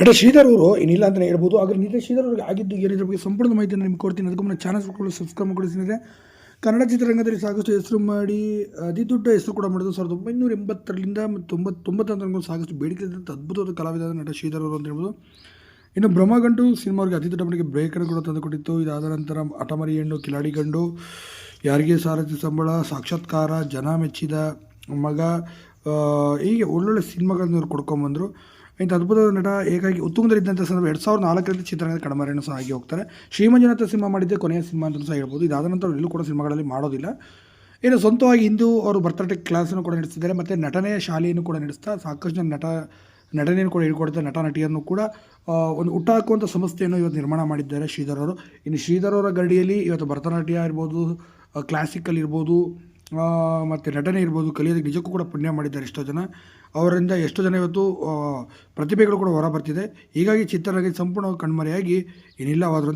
ನಟ ಶ್ರೀಧರ್ ಅವರು ಏನಿಲ್ಲ ಅಂತಲೇ ಹೇಳ್ಬೋದು. ಆದರೆ ನಟ ಶ್ರೀಧರ್ ಅವರಿಗೆ ಆಗಿದ್ದು ಏನಿದ್ರ ಬಗ್ಗೆ ಸಂಪೂರ್ಣ ಮಾಹಿತಿಯನ್ನು ನಿಮ್ಗೆ ಕೊಡ್ತೀನಿ. ಅದಕ್ಕೂ ನನ್ನ ಚಾನಲ್ ಸಬ್ಸ್ಕ್ರೈಬ್ ಮಾಡಿಸಿದ್ರೆ ಕನ್ನಡ ಚಿತ್ರರಂಗದಲ್ಲಿ ಸಾಕಷ್ಟು ಹೆಸರು ಮಾಡಿ, ಅತಿ ದೊಡ್ಡ ಹೆಸರು ಕೂಡ ಮಾಡಿದ್ರು ಸಾವಿರದ ಒಂಬೈನೂರ ಎಂಬತ್ತರಿಂದ ತೊಂಬತ್ತು ತೊಂಬತ್ತೊಂದರಂಗೂ ಸಾಕಷ್ಟು ಬೇಡಿಕೆ ಇದ್ದಂಥ ಅದ್ಭುತವಾದ ಕಲಾವಿದ ನಟ ಶ್ರೀಧರ್ ಅವರು ಅಂತ ಹೇಳ್ಬೋದು. ಇನ್ನು ಬ್ರಹ್ಮಗಂಡು ಸಿನಿಮಾವ್ರಿಗೆ ಅತಿ ದೊಡ್ಡ ಮಟ್ಟಿಗೆ ಬ್ರೇಕನ್ನು ಕೂಡ ತಂದುಕೊಟ್ಟಿತ್ತು. ಇದಾದ ನಂತರ ಅಟಮರಿ ಹೆಣ್ಣು, ಕಿಲಾಡಿ ಗಂಡು, ಯಾರಿಗೆ ಸಾರಥಿ ಸಂಬಳ, ಸಾಕ್ಷಾತ್ಕಾರ, ಜನ ಮೆಚ್ಚಿದ ಮಗ ಹೀಗೆ ಒಳ್ಳೊಳ್ಳೆ ಸಿನಿಮಾಗಳನ್ನು ಇವ್ರು ಕೊಡ್ಕೊಂಬಂದರು ಇಂಥ ಅದ್ಭುತವಾದ ನಟ ಏಕಾಗಿ ಉತ್ತುಂಗದಲ್ಲಿದ್ದಂಥ ಸಂದರ್ಭ ಎರಡು ಸಾವಿರದ ನಾಲ್ಕರಲ್ಲಿ ಚಿತ್ರರಂಗದ ಕಡಮರೆಯನ್ನು ಸಹ ಆಗಿ ಹೋಗ್ತಾರೆ. ಶ್ರೀಮಂಜನಾಥ ಸಿನಿಮಾ ಮಾಡಿದ್ದೆ ಕೊನೆಯ ಸಿನಿಮಾ ಅಂತ ಸಹ ಹೇಳ್ಬೋದು. ಇದಾದ ನಂತರ ಎಲ್ಲೂ ಕೂಡ ಸಿನಿಮಾಗಳಲ್ಲಿ ಮಾಡೋದಿಲ್ಲ. ಇನ್ನು ಸ್ವಂತವಾಗಿ ಇಂದು ಅವರು ಭರತನಾಟ್ಯ ಕ್ಲಾಸನ್ನು ಕೂಡ ನಡೆಸ್ತಿದ್ದಾರೆ. ಮತ್ತು ನಟನೆಯ ಶಾಲೆಯನ್ನು ಕೂಡ ನಡೆಸ್ತಾ ಸಾಕಷ್ಟು ನಟ, ನಟನೆಯನ್ನು ಕೂಡ ಹೇಳ್ಕೊಡ್ತಾರೆ ನಟ ನಟಿಯನ್ನು ಕೂಡ ಒಂದು ಹುಟ್ಟಾಕುವಂಥ ಸಂಸ್ಥೆಯನ್ನು ಇವತ್ತು ನಿರ್ಮಾಣ ಮಾಡಿದ್ದಾರೆ ಶ್ರೀಧರ್ ಅವರು. ಇನ್ನು ಶ್ರೀಧರ್ ಅವರ ಗಡಿಯಲ್ಲಿ ಇವತ್ತು ಭರತನಾಟ್ಯ ಇರ್ಬೋದು ಕ್ಲಾಸಿಕಲ್ ಇರ್ಬೋದು ಮತ್ತು ನಟನೆ ಇರ್ಬೋದು, ಕಲಿಯೋದಕ್ಕೆ ನಿಜಕ್ಕೂ ಕೂಡ ಪುಣ್ಯ ಮಾಡಿದ್ದಾರೆ ಎಷ್ಟೋ ಜನ. ಅವರಿಂದ ಎಷ್ಟೋ ಜನ ಇವತ್ತು ಪ್ರತಿಭೆಗಳು ಕೂಡ ಹೊರ ಬರ್ತಿದೆ. ಹೀಗಾಗಿ ಚಿತ್ರರಂಗ ಸಂಪೂರ್ಣವಾಗಿ ಕಣ್ಮರೆಯಾಗಿ ಏನಿಲ್ಲವಾದರೂ